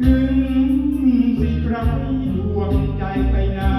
ถึงสิใครดวงใจไปนา